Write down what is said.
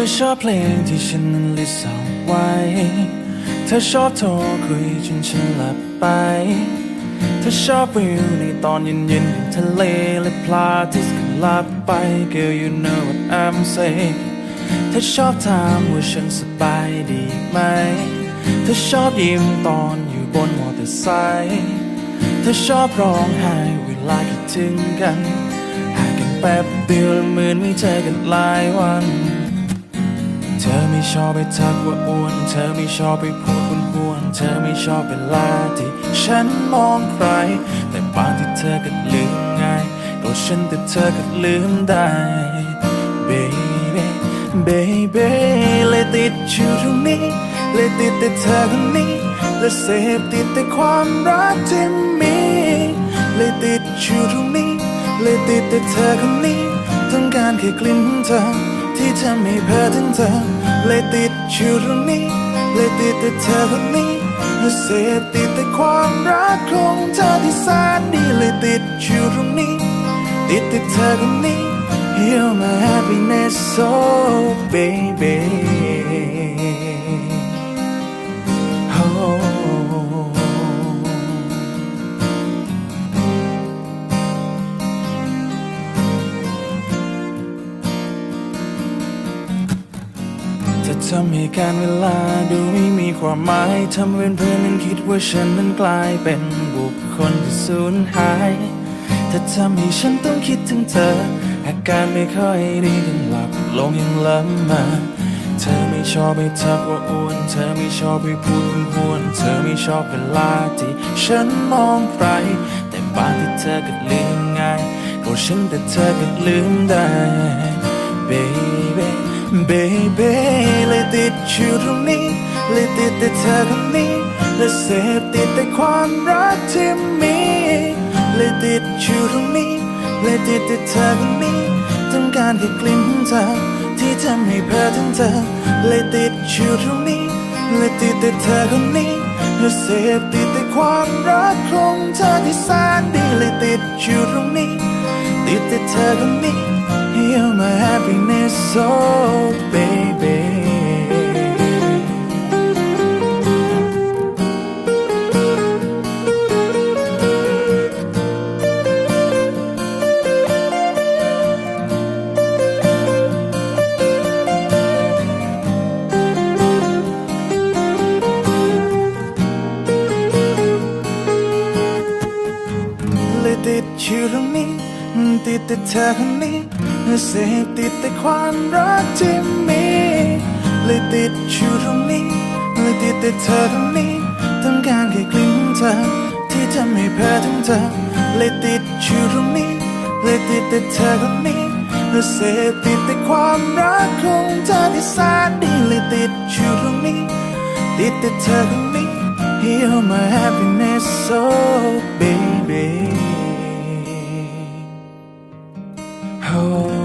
ธอชอบเพลงที่ฉันนั้นลิสต์เอาไว้ เธอชอบโทรคุยจนฉันหลับไป เธอชอบวิวในตอนเย็นๆอยู่ทะเลและพลาทิสก็หลับไป Girl you know what I'm saying เธอชอบถามว่าฉันสบายดีไหม เธอชอบยิ้มตอนอยู่บนมอเตอร์ไซค์เธอชอบร้องไห้เวลาคิดถึงกันห่างกันแป๊บเดียวเหมือนไม่เจอกันหลายวัน เธอไม่ชอบไปทักว่าอ้วน เธอไม่ชอบไปพูดคุณควรเธอไม่ชอบเวลาที่ฉันมองใคร แต่บางที่เธอก็ลืมง่ายก็ฉันแต่เธอก็ลืมได้ baby baby เลยติดอยู่ตรงนี้เลยติดแต่เธอคนนี้และเสพติดแต่ความรักที่มีเลยติดอยู่ตรงนี้เลยติดแต่เธอคนนี้ต้องการแค่กลิ่นของเธอ ที่ทำให้เพ้อถึงเธอเลยติดอยู่ตรงนี้เลยติดแต่เธอคนนี้และเสพติดแต่ความรักของเธอที่แสนดีเลยติดอยู่ตรงนี้ ติดแต่เธอคนนี้ You're my happiness oh baby จะทำให้การเวลาดูไม่มีความหมายทำเป็นเพื่อนนั้นคิดว่าฉันนั้นกลายเป็นบุคคลที่สูญหายถ้าทำให้ฉันต้องคิดถึงเธอ อาการไม่ค่อยดีกันหลับลงยังล้ำมาเธอไม่ชอบไปทักว่าอ้วน เธอไม่ชอบไปพูดคุณควรเธอไม่ชอบเวลาที่ฉันมองใคร แต่บางที่เธอก็ลืมง่ายก็ฉันแต่เธอก็ลืมได้ baby อยู่ตรงนี้เลยติดแต่เธอคนนี้และเสพติดแต่ความรักที่มีเลยติดอยู่ตรงนี้เลยติดแต่เธอคนนี้ต้องการแค่กลิ่นของเธอที่ทำให้เพ้อถึงเธอเลยติดอยู่ตรงนี้เลยติดแต่เธอคนนี้และเสพติดแต่ความรักของเธอที่แสนดีเลยติดอยู่ตรงนี้ติดแต่เธอคนนี้ You're my happiness so ติดอยู่ตรงนี้ติดแต่เธอคนนี้เสพติดแต่ความรักที่มีเลยติดชื่อยู่ตรงนี้เลยติดแต่เธอคนนี้ต้องการแค่กลิ่นเธอ ที่ทำให้เพ้อถึงเธอเลยติดชื่อยู่ตรงนี้เลยติดแต่เธอคนนี้เสพติดแต่ความรักของเธอที่แสนดีเลยติดชื่อยู่ตรงนี้ติดแต่เธอคนนี้ You're my happiness so baby Oh